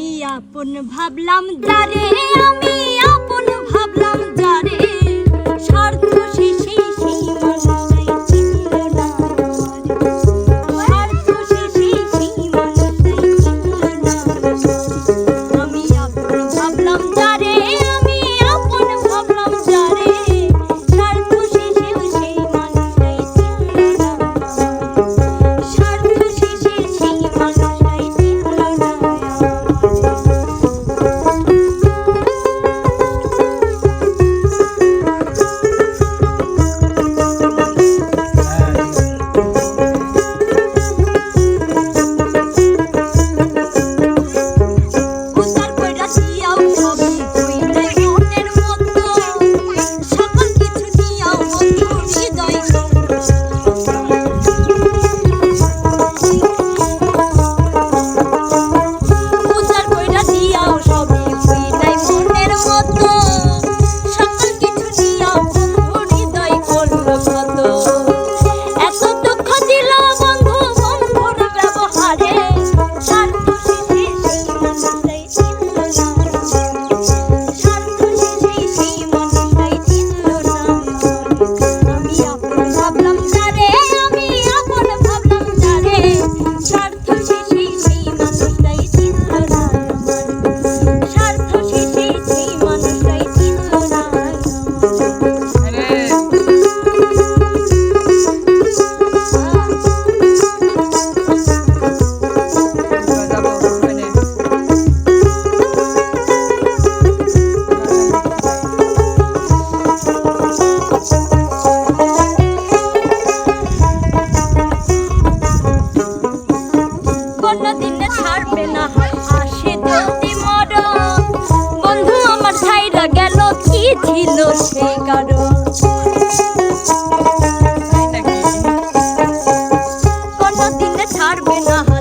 আমি আপন ভাবলাম যারে আমি আপন ভাবলাম যারে কোনো দিনে ছাড়বে না। আসে যদি মরণ। বন্ধু আমার ছাইরা গেল, কি ছিল সেই কারণ? কোনো দিনে ছাড়বে না।